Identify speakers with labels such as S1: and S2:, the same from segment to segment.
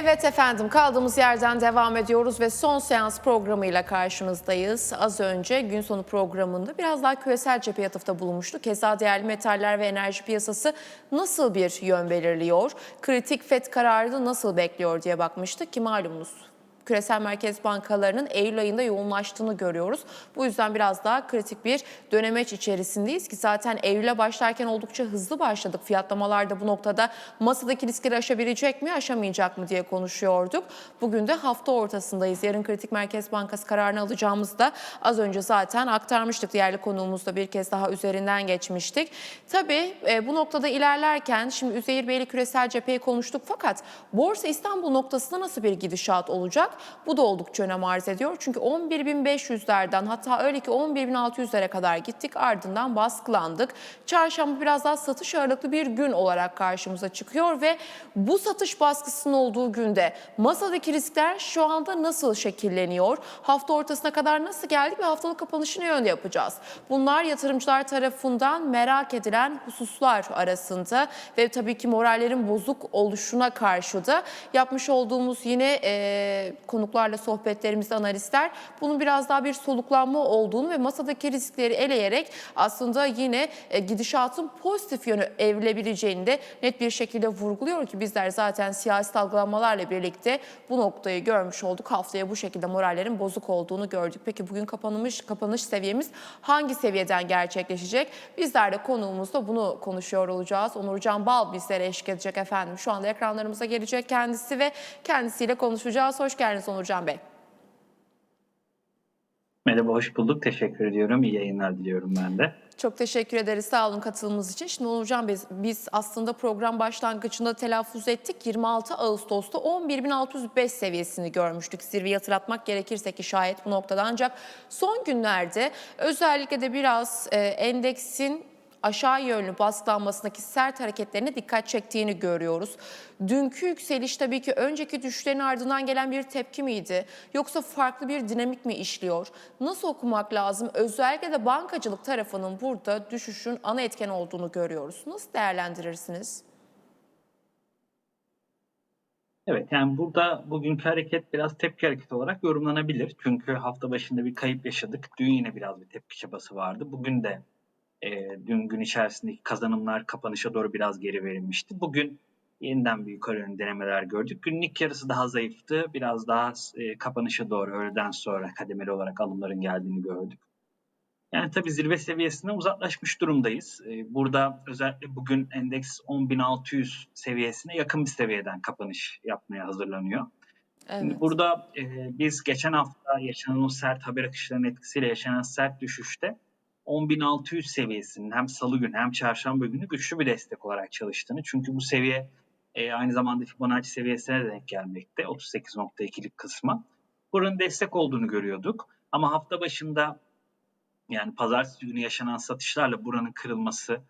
S1: Evet efendim kaldığımız yerden devam ediyoruz ve son seans programıyla karşınızdayız. Az önce gün sonu programında biraz daha küresel cepheye atıfta bulunmuştuk. Keza değerli metaller ve enerji piyasası nasıl bir yön belirliyor? Kritik FED kararını nasıl bekliyor diye bakmıştık ki malumunuz küresel merkez bankalarının Eylül ayında yoğunlaştığını görüyoruz. Bu yüzden biraz daha kritik bir dönemeç içerisindeyiz ki zaten Eylül'e başlarken oldukça hızlı başladık. Fiyatlamalar da bu noktada masadaki riskleri aşabilecek mi, aşamayacak mı diye konuşuyorduk. Bugün de hafta ortasındayız. Yarın kritik merkez bankası kararını alacağımızda az önce zaten aktarmıştık. Diğerli konuğumuzda bir kez daha üzerinden geçmiştik. Tabii e, bu noktada ilerlerken şimdi Üzeyir Bey'le küresel cepheyi konuştuk fakat Borsa İstanbul noktasında nasıl bir gidişat olacak? Bu da oldukça önem arz ediyor. Çünkü 11.500'lerden hatta öyle ki 11.600'lere kadar gittik ardından baskılandık. Çarşamba biraz daha satış ağırlıklı bir gün olarak karşımıza çıkıyor ve bu satış baskısının olduğu günde masadaki riskler şu anda nasıl şekilleniyor? Hafta ortasına kadar nasıl geldik ve haftalık kapanışı ne yönde yapacağız? Bunlar yatırımcılar tarafından merak edilen hususlar arasında ve tabii ki morallerin bozuk oluşuna karşı da yapmış olduğumuz yine e, konuklarla sohbetlerimizde analistler bunun biraz daha bir soluklanma olduğunu ve masadaki riskleri eleyerek aslında yine e, gidişatın pozitif yönü evrilebileceğini de net bir şekilde vurguluyor ki bizler zaten siyasi dalgalanmalarla birlikte bu noktayı görmüş olduk. Haftaya bu şekilde morallerin bozuk olduğunu gördük. Peki bugün kapanmış kapanış seviyemiz hangi seviyeden gerçekleşecek? Bizler de konuğumuzda bunu konuşuyor olacağız. Onurcan Bal bizlere eşlik edecek efendim. Şu anda ekranlarımıza gelecek kendisi ve kendisiyle konuşacağız. Hoş geldiniz Onurcan Bey.
S2: Merhaba, hoş bulduk. Teşekkür ediyorum. İyi yayınlar diliyorum ben de.
S1: Çok teşekkür ederiz sağ olun katılımınız için. Şimdi Onurcan Bey biz aslında program başlangıcında telaffuz ettik. 26 Ağustos'ta 11.605 seviyesini görmüştük. Zirveyi hatırlatmak gerekirse ki şayet bu noktada ancak son günlerde özellikle de biraz e, endeksin aşağı yönlü baskılanmasındaki sert hareketlerine dikkat çektiğini görüyoruz. Dünkü yükseliş tabii ki önceki düşüşlerin ardından gelen bir tepki miydi? Yoksa farklı bir dinamik mi işliyor? Nasıl okumak lazım? Özellikle de bankacılık tarafının burada düşüşün ana etken olduğunu görüyoruz. Nasıl değerlendirirsiniz?
S2: Evet, yani burada bugünkü hareket biraz tepki hareketi olarak yorumlanabilir. Çünkü hafta başında bir kayıp yaşadık. Dün yine biraz bir tepki çabası vardı. Bugün de e, dün gün içerisindeki kazanımlar kapanışa doğru biraz geri verilmişti. Bugün yeniden bir yukarı yönlü denemeler gördük. Günün ilk yarısı daha zayıftı. Biraz daha e, kapanışa doğru öğleden sonra kademeli olarak alımların geldiğini gördük. Yani tabii zirve seviyesinden uzaklaşmış durumdayız. Ee, Burada özellikle bugün endeks 10.600 seviyesine yakın bir seviyeden kapanış yapmaya hazırlanıyor. Şimdi
S1: Evet.
S2: burada e, biz geçen hafta yaşanan o sert haber akışlarının etkisiyle yaşanan sert düşüşte 10.600 seviyesinin hem salı günü hem çarşamba günü güçlü bir destek olarak çalıştığını. Çünkü bu seviye e, aynı zamanda Fibonacci seviyesine de denk gelmekte 38.2'lik kısma. Buranın destek olduğunu görüyorduk. Ama hafta başında yani pazartesi günü yaşanan satışlarla buranın kırılması,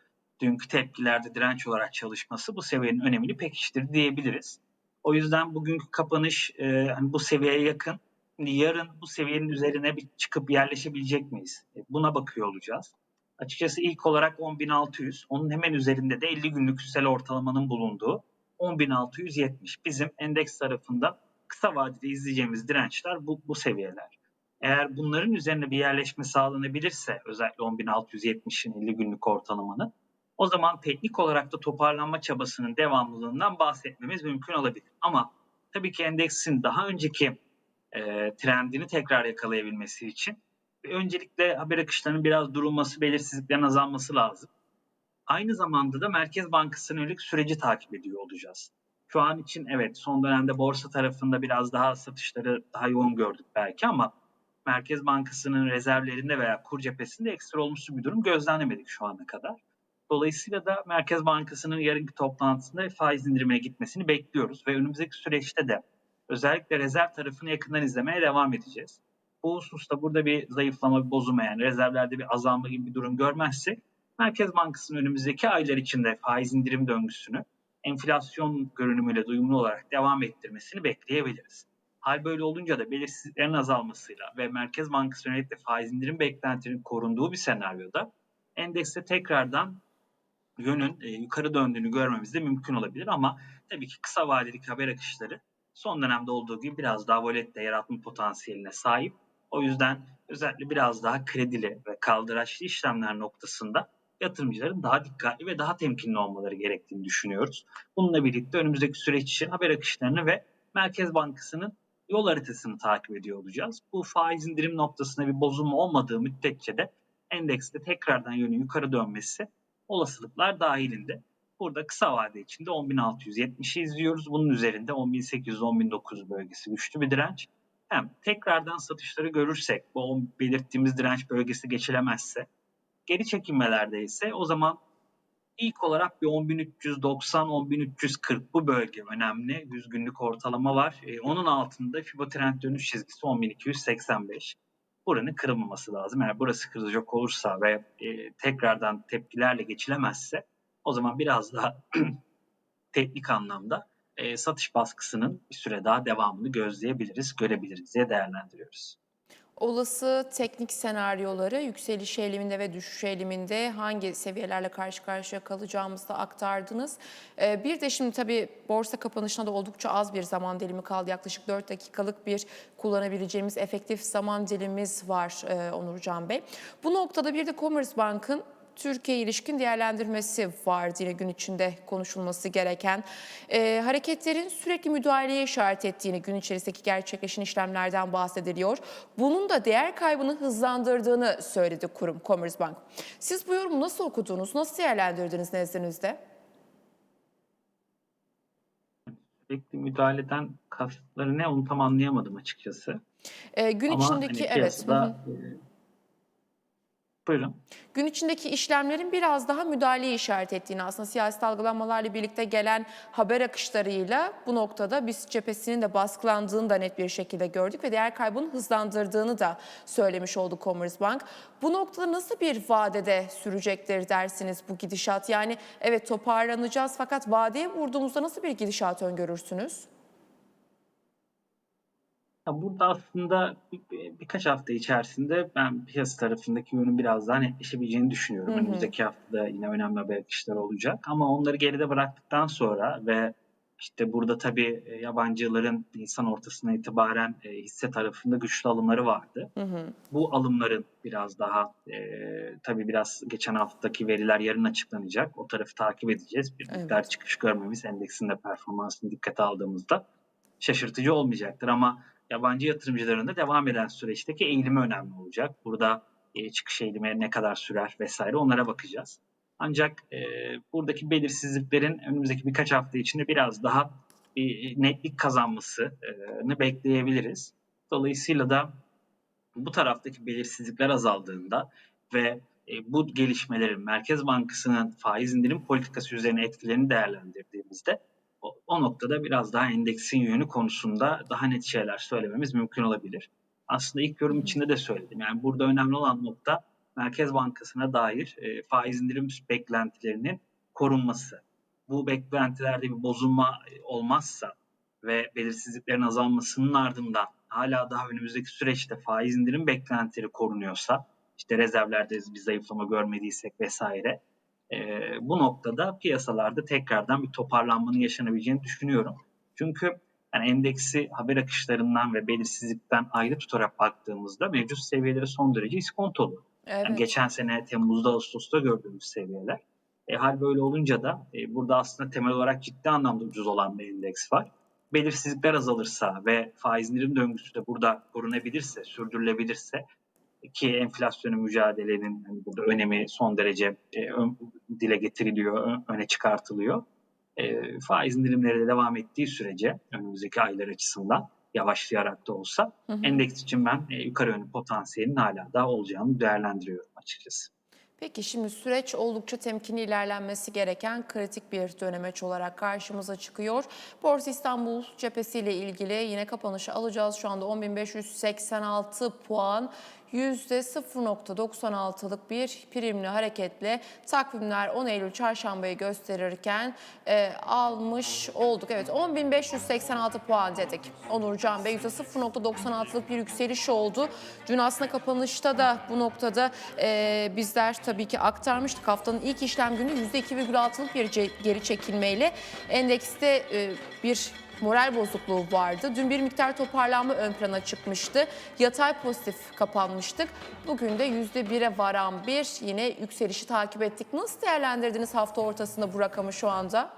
S2: dünkü tepkilerde direnç olarak çalışması bu seviyenin önemini pekiştirdi diyebiliriz. O yüzden bugünkü kapanış e, hani bu seviyeye yakın. Yarın bu seviyenin üzerine bir çıkıp yerleşebilecek miyiz? E, buna bakıyor olacağız. Açıkçası ilk olarak 10.600, onun hemen üzerinde de 50 günlük üstel ortalamanın bulunduğu 10.670. Bizim endeks tarafında kısa vadede izleyeceğimiz dirençler bu, bu seviyeler. Eğer bunların üzerine bir yerleşme sağlanabilirse özellikle 10.670'in 50 günlük ortalamanın o zaman teknik olarak da toparlanma çabasının devamlılığından bahsetmemiz mümkün olabilir. Ama tabii ki endeksin daha önceki e, trendini tekrar yakalayabilmesi için öncelikle haber akışlarının biraz durulması, belirsizliklerin azalması lazım. Aynı zamanda da Merkez Bankası'nın yönelik süreci takip ediyor olacağız. Şu an için evet son dönemde borsa tarafında biraz daha satışları daha yoğun gördük belki ama Merkez Bankası'nın rezervlerinde veya kur cephesinde ekstra olumsuz bir durum gözlemlemedik şu ana kadar. Dolayısıyla da Merkez Bankası'nın yarınki toplantısında faiz indirimine gitmesini bekliyoruz ve önümüzdeki süreçte de özellikle rezerv tarafını yakından izlemeye devam edeceğiz. Bu hususta burada bir zayıflama, bir bozulma yani rezervlerde bir azalma gibi bir durum görmezsek Merkez Bankası'nın önümüzdeki aylar içinde faiz indirim döngüsünü enflasyon görünümüyle uyumlu olarak devam ettirmesini bekleyebiliriz. Hal böyle olunca da belirsizliklerin azalmasıyla ve Merkez Bankası yönelik de faiz indirim beklentilerinin korunduğu bir senaryoda endekste tekrardan yönün e, yukarı döndüğünü görmemiz de mümkün olabilir ama tabii ki kısa vadelik haber akışları son dönemde olduğu gibi biraz daha volette yaratma potansiyeline sahip. O yüzden özellikle biraz daha kredili ve kaldıraçlı işlemler noktasında yatırımcıların daha dikkatli ve daha temkinli olmaları gerektiğini düşünüyoruz. Bununla birlikte önümüzdeki süreç için haber akışlarını ve Merkez Bankası'nın yol haritasını takip ediyor olacağız. Bu faiz indirim noktasında bir bozulma olmadığı müddetçe de endekste tekrardan yönü yukarı dönmesi olasılıklar dahilinde. Burada kısa vade içinde 10.670'i izliyoruz. Bunun üzerinde 10.800-10.900 bölgesi güçlü bir direnç. Hem tekrardan satışları görürsek, bu belirttiğimiz direnç bölgesi geçilemezse, geri çekilmelerde ise o zaman ilk olarak bir 10.390-10.340 bu bölge önemli. 100 günlük ortalama var. Ee, onun altında Fibo dönüş çizgisi 10.285. Buranın kırılmaması lazım. Eğer burası kırılacak olursa ve e, tekrardan tepkilerle geçilemezse o zaman biraz daha teknik anlamda e, satış baskısının bir süre daha devamını gözleyebiliriz, görebiliriz diye değerlendiriyoruz.
S1: Olası teknik senaryoları yükseliş eğiliminde ve düşüş eğiliminde hangi seviyelerle karşı karşıya kalacağımızı da aktardınız. Ee, Bir de şimdi tabii borsa kapanışına da oldukça az bir zaman dilimi kaldı. Yaklaşık 4 dakikalık bir kullanabileceğimiz efektif zaman dilimimiz var e, Onurcan Bey. Bu noktada bir de Commerzbank'ın Türkiye ilişkin değerlendirmesi vardı yine gün içinde konuşulması gereken. Ee, hareketlerin sürekli müdahaleye işaret ettiğini gün içerisindeki gerçekleşen işlemlerden bahsediliyor. Bunun da değer kaybını hızlandırdığını söyledi kurum Commerzbank. Siz bu yorumu nasıl okudunuz, nasıl değerlendirdiniz nezdinizde?
S2: Sürekli müdahaleden kasıtları ne onu tam anlayamadım açıkçası.
S1: Ee, gün
S2: Ama
S1: içindeki
S2: hani
S1: evet. hı hı.
S2: e, buyurun.
S1: Gün içindeki işlemlerin biraz daha müdahaleye işaret ettiğini aslında siyasi dalgalanmalarla birlikte gelen haber akışlarıyla bu noktada biz cephesinin de baskılandığını da net bir şekilde gördük ve değer kaybını hızlandırdığını da söylemiş oldu Commerzbank. Bu noktada nasıl bir vadede sürecektir dersiniz bu gidişat? Yani evet toparlanacağız fakat vadeye vurduğumuzda nasıl bir gidişat öngörürsünüz?
S2: Ya burada aslında bir- bir- birkaç hafta içerisinde ben piyasa tarafındaki yönün biraz daha netleşebileceğini düşünüyorum.
S1: Hı hı.
S2: Önümüzdeki haftada yine önemli haber akışları olacak. Ama onları geride bıraktıktan sonra ve işte burada tabii e, yabancıların insan ortasına itibaren e, hisse tarafında güçlü alımları vardı.
S1: Hı hı.
S2: Bu alımların biraz daha e, tabii biraz geçen haftaki veriler yarın açıklanacak. O tarafı takip edeceğiz. Bir
S1: Evet.
S2: miktar çıkış görmemiz endeksin de performansını dikkate aldığımızda şaşırtıcı olmayacaktır ama yabancı yatırımcıların da devam eden süreçteki eğilimi önemli olacak. Burada e, çıkış eğilimi ne kadar sürer vesaire onlara bakacağız. Ancak e, buradaki belirsizliklerin önümüzdeki birkaç hafta içinde biraz daha bir netlik kazanmasını bekleyebiliriz. Dolayısıyla da bu taraftaki belirsizlikler azaldığında ve e, bu gelişmelerin Merkez Bankası'nın faiz indirim politikası üzerine etkilerini değerlendirdiğimizde o, o noktada biraz daha endeksin yönü konusunda daha net şeyler söylememiz mümkün olabilir. Aslında ilk yorum içinde de söyledim. Yani burada önemli olan nokta Merkez Bankası'na dair e, faiz indirim beklentilerinin korunması. Bu beklentilerde bir bozulma e, olmazsa ve belirsizliklerin azalmasının ardından hala daha önümüzdeki süreçte faiz indirim beklentileri korunuyorsa, işte rezervlerde bir zayıflama görmediysek vesaire, e, bu noktada piyasalarda tekrardan bir toparlanmanın yaşanabileceğini düşünüyorum. Çünkü yani endeksi haber akışlarından ve belirsizlikten ayrı tutarak baktığımızda mevcut seviyeleri son derece iskontolu.
S1: Evet.
S2: Yani geçen sene Temmuz'da Ağustos'ta gördüğümüz seviyeler. E, hal böyle olunca da e, burada aslında temel olarak ciddi anlamda ucuz olan bir endeks var. Belirsizlikler azalırsa ve faiz indirim döngüsü de burada korunabilirse, sürdürülebilirse ki enflasyonu mücadelenin hani burada önemi son derece e, ön, dile getiriliyor, ön, öne çıkartılıyor. E, faiz indirimleri de devam ettiği sürece önümüzdeki aylar açısından yavaşlayarak da olsa
S1: Hı hı.
S2: endeks için ben e, yukarı yönlü potansiyelin hala da olacağını değerlendiriyorum açıkçası.
S1: Peki şimdi süreç oldukça temkinli ilerlenmesi gereken kritik bir dönemeç olarak karşımıza çıkıyor. Borsa İstanbul cephesiyle ilgili yine kapanışı alacağız. Şu anda 10.586 puan. %0.96'lık bir primli hareketle takvimler 10 Eylül çarşambayı gösterirken e, almış olduk. Evet 10.586 puan dedik. Onurcan Bey %0.96'lık bir yükseliş oldu. Dün aslında kapanışta da bu noktada e, bizler tabii ki aktarmıştık. Haftanın ilk işlem günü %2,6'lık bir geri çekilmeyle endekste e, bir moral bozukluğu vardı. Dün bir miktar toparlanma ön plana çıkmıştı. Yatay pozitif kapanmıştık. Bugün de %1'e varan bir yine yükselişi takip ettik. Nasıl değerlendirdiniz hafta ortasında bu rakamı şu anda?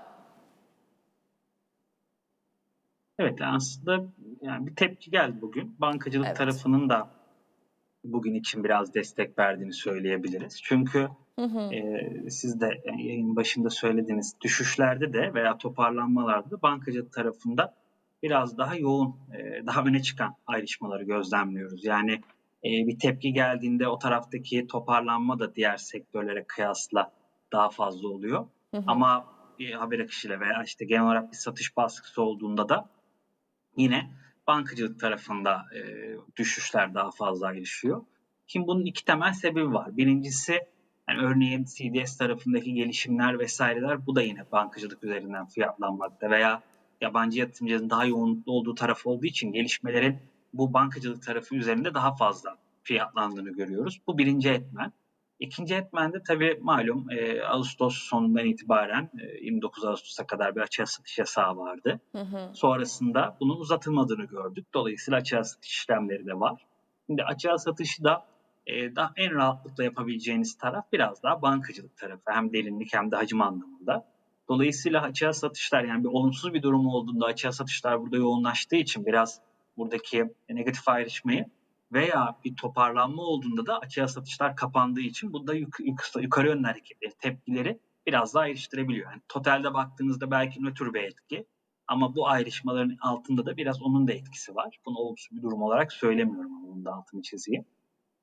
S2: Evet aslında yani bir tepki geldi bugün. Bankacılık
S1: Evet.
S2: tarafının da bugün için biraz destek verdiğini söyleyebiliriz. Çünkü e, siz de yani yayın başında söylediğiniz düşüşlerde de veya toparlanmalarda da bankacılık tarafında biraz daha yoğun, e, daha öne çıkan ayrışmaları gözlemliyoruz. Yani e, bir tepki geldiğinde o taraftaki toparlanma da diğer sektörlere kıyasla daha fazla oluyor. Ama bir haber akışıyla veya işte genel olarak bir satış baskısı olduğunda da yine bankacılık tarafında e, düşüşler daha fazla ayrışıyor. Şimdi bunun iki temel sebebi var. Birincisi yani örneğin CDS tarafındaki gelişimler vesaireler bu da yine bankacılık üzerinden fiyatlanmakta veya yabancı yatırımcıların daha yoğunluklu olduğu taraf olduğu için gelişmelerin bu bankacılık tarafı üzerinde daha fazla fiyatlandığını görüyoruz. Bu birinci etmen. İkinci etmen de tabii malum e, Ağustos sonundan itibaren e, 29 Ağustos'a kadar bir açığa satış yasağı vardı. Sonrasında bunun uzatılmadığını gördük. Dolayısıyla açığa satış işlemleri de var. Şimdi açığa satışı da e, daha en rahatlıkla yapabileceğiniz taraf biraz daha bankacılık tarafı. Hem derinlik hem de hacim anlamında. Dolayısıyla açığa satışlar yani bir olumsuz bir durum olduğunda açığa satışlar burada yoğunlaştığı için biraz buradaki negatif ayrışmayı veya bir toparlanma olduğunda da açığa satışlar kapandığı için bu da yuk- yuk- yukarı yönlü hareketleri, tepkileri biraz daha ayrıştırabiliyor. Yani totalde baktığınızda belki nötr bir etki ama bu ayrışmaların altında da biraz onun da etkisi var. Bunu olumsuz bir durum olarak söylemiyorum ama onun da altını çizeyim.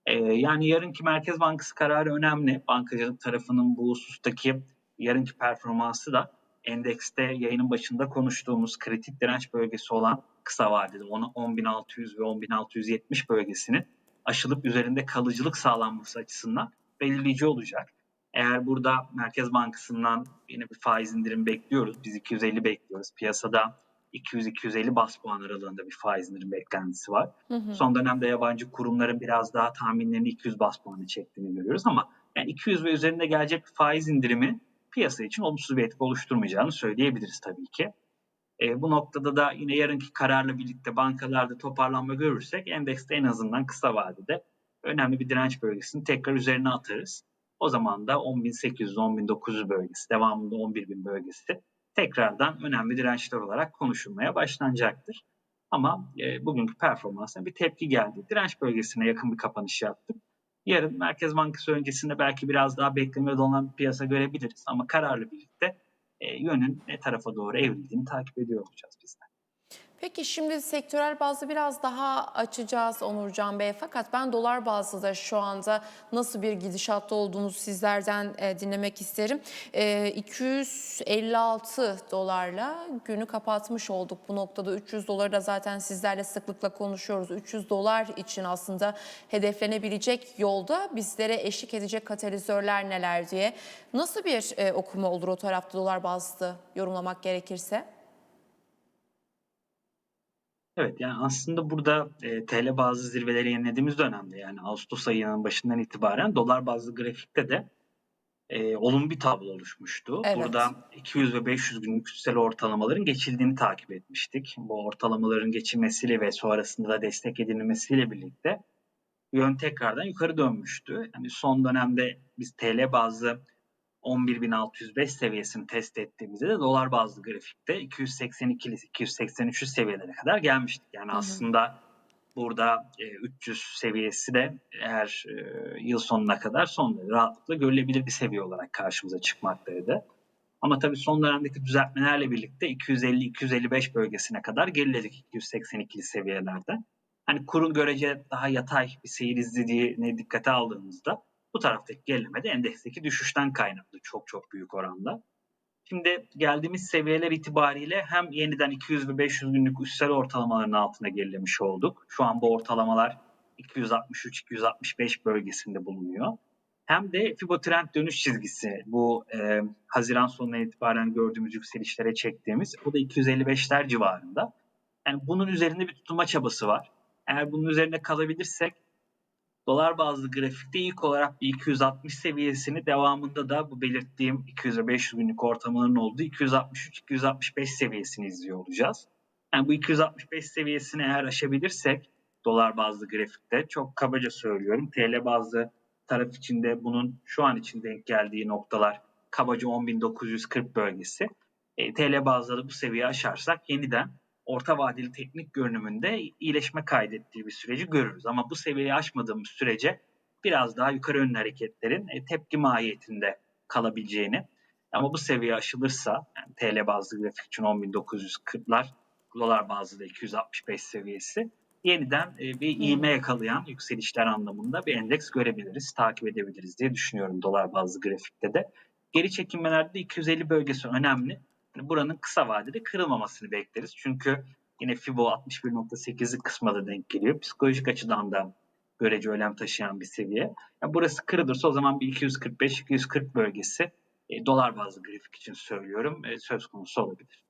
S2: Ee, yani yarınki Merkez Bankası kararı önemli. Bankacılık tarafının bu husustaki yarınki performansı da endekste yayının başında konuştuğumuz kritik direnç bölgesi olan kısa vadede onu 10.600 ve 10.670 bölgesinin aşılıp üzerinde kalıcılık sağlanması açısından belirleyici olacak. Eğer burada Merkez Bankası'ndan yine bir faiz indirim bekliyoruz. Biz 250 bekliyoruz. Piyasada 200-250 bas puan aralığında bir faiz indirim beklentisi var. Son dönemde yabancı kurumların biraz daha tahminlerini 200 bas puanı çektiğini görüyoruz ama yani 200 ve üzerinde gelecek bir faiz indirimi piyasa için olumsuz bir etki oluşturmayacağını söyleyebiliriz tabii ki. E, bu noktada da yine yarınki kararla birlikte bankalarda toparlanma görürsek endekste en azından kısa vadede önemli bir direnç bölgesini tekrar üzerine atarız. O zaman da 10.800-10.900 bölgesi, devamında 11.000 bölgesi tekrardan önemli dirençler olarak konuşulmaya başlanacaktır. Ama e, bugünkü performansına bir tepki geldi. Direnç bölgesine yakın bir kapanış yaptık. Yarın Merkez Bankası öncesinde belki biraz daha beklemede olan bir piyasa görebiliriz. Ama kararla birlikte e, yönün ne tarafa doğru evrildiğini takip ediyor olacağız biz de.
S1: Peki şimdi sektörel bazı biraz daha açacağız Onurcan Bey. Fakat ben dolar bazlı da şu anda nasıl bir gidişatta olduğunu sizlerden e, dinlemek isterim. E, 256 dolarla günü kapatmış olduk bu noktada. 300 doları da zaten sizlerle sıklıkla konuşuyoruz. 300 dolar için aslında hedeflenebilecek yolda bizlere eşlik edecek katalizörler neler diye. Nasıl bir e, okuma olur o tarafta dolar bazlı yorumlamak gerekirse?
S2: Evet yani aslında burada e, TL bazlı zirveleri yenilediğimiz dönemde yani Ağustos ayının başından itibaren dolar bazlı grafikte de e, olumlu bir tablo oluşmuştu.
S1: Evet.
S2: Burada 200 ve 500 günlük üstel ortalamaların geçildiğini takip etmiştik. Bu ortalamaların geçilmesiyle ve sonrasında da destek edilmesiyle birlikte yön tekrardan yukarı dönmüştü. Yani son dönemde biz TL bazlı 11.605 seviyesini test ettiğimizde de dolar bazlı grafikte 282 283 seviyelere kadar gelmiştik. Yani
S1: hı.
S2: aslında burada e, 300 seviyesi de eğer e, yıl sonuna kadar son derece rahatlıkla görülebilir bir seviye olarak karşımıza çıkmaktaydı. Ama tabii son dönemdeki düzeltmelerle birlikte 250-255 bölgesine kadar geriledik 282'li seviyelerde. Hani kurun görece daha yatay bir seyir izlediğini dikkate aldığımızda bu taraftaki gerileme de endeksteki düşüşten kaynaklı çok çok büyük oranda. Şimdi geldiğimiz seviyeler itibariyle hem yeniden 200 ve 500 günlük üstsel ortalamaların altına gerilemiş olduk. Şu an bu ortalamalar 263-265 bölgesinde bulunuyor. Hem de Fibo trend dönüş çizgisi bu e, Haziran sonuna itibaren gördüğümüz yükselişlere çektiğimiz o da 255'ler civarında. Yani bunun üzerinde bir tutulma çabası var. Eğer bunun üzerinde kalabilirsek dolar bazlı grafikte ilk olarak bir 260 seviyesini devamında da bu belirttiğim 200 ve 500 günlük ortalamaların olduğu 263-265 seviyesini izliyor olacağız. Yani bu 265 seviyesini eğer aşabilirsek dolar bazlı grafikte çok kabaca söylüyorum. TL bazlı taraf içinde bunun şu an için denk geldiği noktalar kabaca 10.940 bölgesi. E, TL bazlı da bu seviyeyi aşarsak yeniden orta vadeli teknik görünümünde iyileşme kaydettiği bir süreci görürüz. Ama bu seviyeyi aşmadığımız sürece biraz daha yukarı yönlü hareketlerin e, tepki mahiyetinde kalabileceğini ama bu seviye aşılırsa yani TL bazlı grafik için 10.940'lar dolar bazlı da 265 seviyesi yeniden e, bir iğme yakalayan yükselişler anlamında bir endeks görebiliriz, takip edebiliriz diye düşünüyorum dolar bazlı grafikte de. Geri çekilmelerde 250 bölgesi önemli. Yani buranın kısa vadede kırılmamasını bekleriz. Çünkü yine Fibo 61.8'lik kısma da denk geliyor. Psikolojik açıdan da görece önem taşıyan bir seviye. Yani burası kırılırsa o zaman bir 245-240 bölgesi e, dolar bazlı grafik için söylüyorum e, söz konusu olabilir.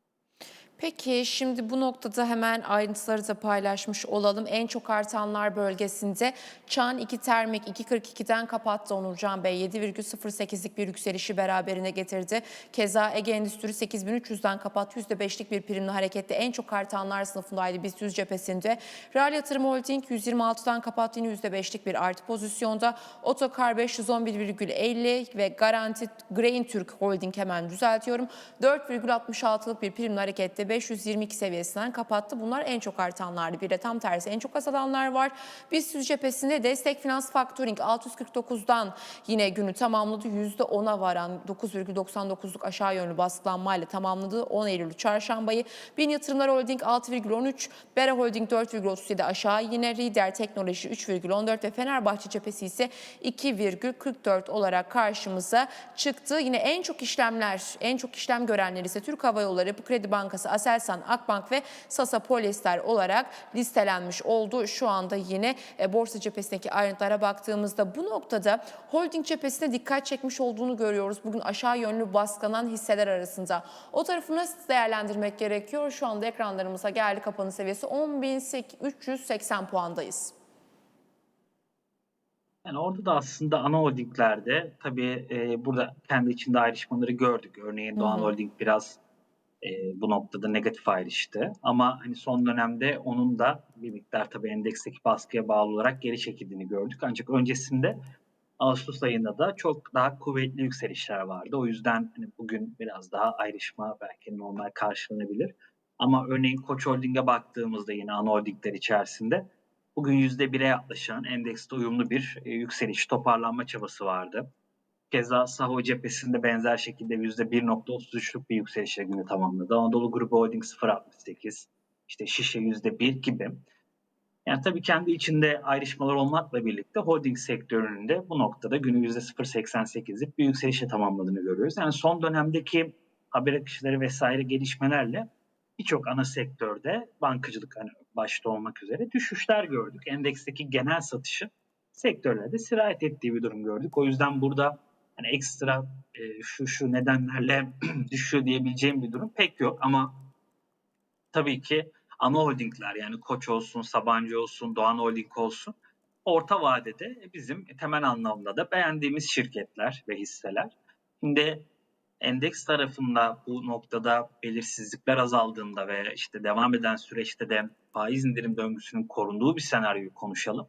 S1: Peki şimdi bu noktada hemen ayrıntıları da paylaşmış olalım. En çok artanlar bölgesinde Çan 2 Termik 2.42'den kapattı Onurcan Bey. 7,08'lik bir yükselişi beraberine getirdi. Keza Ege Endüstri 8.300'den kapattı. %5'lik bir primli harekette en çok artanlar sınıfındaydı BIST 100 cephesinde. Real Yatırım Holding 126'dan kapattı yine %5'lik bir artı pozisyonda. Otokar 511,50 ve Garanti Grain Türk Holding hemen düzeltiyorum. 4,66'lık bir primli harekette 522 seviyesinden kapattı. Bunlar en çok artanlardı. Bir de tam tersi en çok azalanlar var. BIST 100 cephesinde Destek Finans Factoring 649'dan yine günü tamamladı. %10'a varan 9,99'luk aşağı yönlü baskılanmayla tamamladı. 10 Eylül çarşambayı. Bin Yatırımlar Holding 6,13, Bera Holding 4,37 aşağı. Yine Rider Teknoloji 3,14 ve Fenerbahçe cephesi ise 2,44 olarak karşımıza çıktı. Yine en çok işlemler, en çok işlem görenler ise Türk Hava Yolları, Kredi Bankası, Aselsan, Akbank ve Sasa Polyester olarak listelenmiş oldu. Şu anda yine e, borsa cephesindeki ayrıntılara baktığımızda bu noktada holding cephesine dikkat çekmiş olduğunu görüyoruz. Bugün aşağı yönlü baskılanan hisseler arasında. O tarafı nasıl değerlendirmek gerekiyor? Şu anda ekranlarımıza geldi kapanış seviyesi 10.380 puandayız.
S2: Yani orada da aslında ana holdinglerde tabii e, burada kendi içinde ayrışmaları gördük. Örneğin Doğan
S1: Hı hı.
S2: Holding biraz e, bu noktada negatif ayrıştı. Ama hani son dönemde onun da bir miktar tabii endeksteki baskıya bağlı olarak geri çekildiğini gördük. Ancak öncesinde Ağustos ayında da çok daha kuvvetli yükselişler vardı. O yüzden hani bugün biraz daha ayrışma belki normal karşılanabilir. Ama örneğin Koç Holding'e baktığımızda yine ana içerisinde bugün %1'e yaklaşan endekste uyumlu bir e, yükseliş, toparlanma çabası vardı. Keza Saho cephesinde benzer şekilde %1.33'lük bir yükselişle günü tamamladı. Anadolu Grubu Holding 0.68, işte Şişe %1 gibi. Yani tabii kendi içinde ayrışmalar olmakla birlikte holding sektörünün de bu noktada günü %0.88'lik bir yükselişle tamamladığını görüyoruz. Yani son dönemdeki haber akışları vesaire gelişmelerle birçok ana sektörde bankacılık hani başta olmak üzere düşüşler gördük. Endeksteki genel satışı sektörlerde sirayet ettiği bir durum gördük. O yüzden burada hani ekstra e, şu şu nedenlerle düşüyor diyebileceğim bir durum pek yok ama tabii ki ana holdingler yani Koç olsun, Sabancı olsun, Doğan Holding olsun orta vadede bizim temel anlamda da beğendiğimiz şirketler ve hisseler. Şimdi endeks tarafında bu noktada belirsizlikler azaldığında ve işte devam eden süreçte de faiz indirim döngüsünün korunduğu bir senaryoyu konuşalım.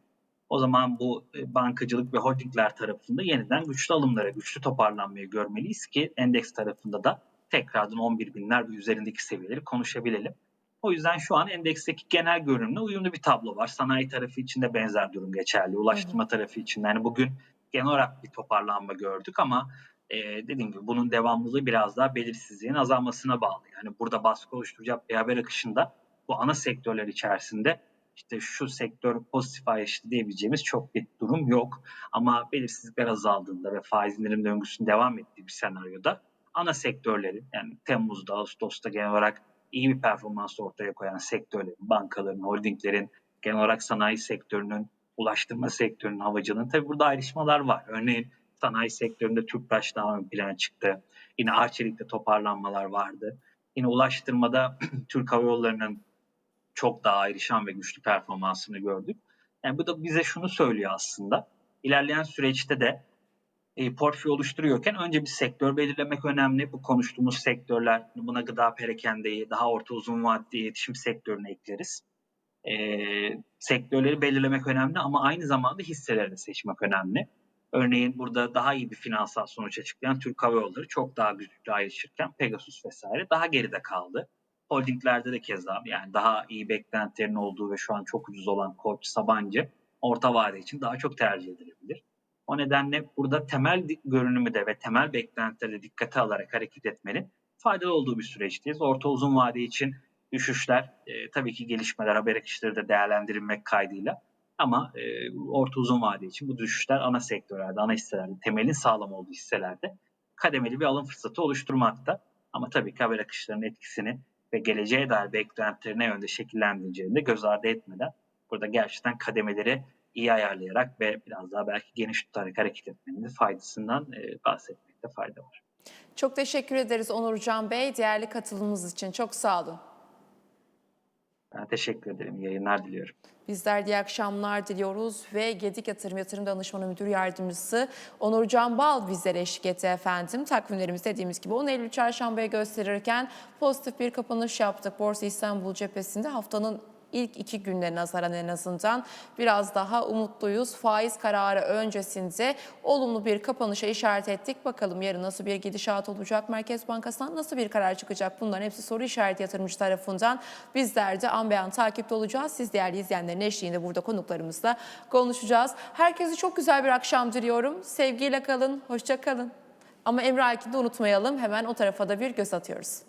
S2: O zaman bu e, bankacılık ve holdingler tarafında yeniden güçlü alımlara, güçlü toparlanmayı görmeliyiz ki endeks tarafında da tekrardan 11 binler ve üzerindeki seviyeleri konuşabilelim. O yüzden şu an endeksteki genel görünümle uyumlu bir tablo var. Sanayi tarafı için de benzer durum geçerli. Ulaştırma tarafı için. Yani bugün genel olarak bir toparlanma gördük ama e, dediğim gibi bunun devamlılığı biraz daha belirsizliğin azalmasına bağlı. Yani burada baskı oluşturacak bir haber akışında bu ana sektörler içerisinde işte şu sektör pozitif ayrıştı diyebileceğimiz çok bir durum yok. Ama belirsizlikler azaldığında ve faiz indirim döngüsünün devam ettiği bir senaryoda ana sektörlerin yani Temmuz'da, Ağustos'ta genel olarak iyi bir performans ortaya koyan sektörlerin, bankaların, holdinglerin, genel olarak sanayi sektörünün, ulaştırma sektörünün, havacılığın tabii burada ayrışmalar var. Örneğin sanayi sektöründe Tüpraş daha ön plana çıktı. Yine Arçelik'te toparlanmalar vardı. Yine ulaştırmada Türk Hava Yolları'nın çok daha ayrışan ve güçlü performansını gördük. Yani bu da bize şunu söylüyor aslında. İlerleyen süreçte de e, portföy oluşturuyorken önce bir sektör belirlemek önemli. Bu konuştuğumuz sektörler buna gıda perakendeye, daha orta uzun vadeli iletişim sektörüne ekleriz. E, sektörleri belirlemek önemli ama aynı zamanda hisseleri de seçmek önemli. Örneğin burada daha iyi bir finansal sonuç açıklayan Türk Hava Yolları çok daha güçlü ayrışırken Pegasus vesaire daha geride kaldı. Holdinglerde de keza yani daha iyi beklentilerin olduğu ve şu an çok ucuz olan Koç, Sabancı orta vade için daha çok tercih edilebilir. O nedenle burada temel görünümü de ve temel beklentileri de dikkate alarak hareket etmenin faydalı olduğu bir süreçteyiz. Orta uzun vade için düşüşler, e, tabii ki gelişmeler, haber akışları da değerlendirilmek kaydıyla ama e, orta uzun vade için bu düşüşler ana sektörlerde, ana hisselerde, temelin sağlam olduğu hisselerde kademeli bir alım fırsatı oluşturmakta. Ama tabii ki haber akışlarının etkisini ve geleceğe dair beklentileri ne yönde şekillendireceğini de göz ardı etmeden burada gerçekten kademeleri iyi ayarlayarak ve biraz daha belki geniş tutarak hareket etmenin de faydasından e, bahsetmekte fayda var.
S1: Çok teşekkür ederiz Onurcan Bey. Değerli katılımınız için çok sağ olun.
S2: Ben teşekkür ederim. Yayınlar diliyorum.
S1: Bizler de iyi akşamlar diliyoruz ve Gedik Yatırım Yatırım Danışmanı Müdür Yardımcısı Onurcan Bal bizlere eşlik etti efendim. Takvimlerimiz dediğimiz gibi 10 Eylül Çarşamba'ya gösterirken pozitif bir kapanış yaptık. Borsa İstanbul cephesinde haftanın ilk iki günlerine nazaran en azından biraz daha umutluyuz. Faiz kararı öncesinde olumlu bir kapanışa işaret ettik. Bakalım yarın nasıl bir gidişat olacak? Merkez Bankası'ndan nasıl bir karar çıkacak? Bunların hepsi soru işareti yatırımcı tarafından. Bizler de an beyan takipte olacağız. Siz değerli izleyenlerin eşliğinde burada konuklarımızla konuşacağız. Herkese çok güzel bir akşam diliyorum. Sevgiyle kalın, hoşça kalın. Ama Emre Alkin'i de unutmayalım. Hemen o tarafa da bir göz atıyoruz.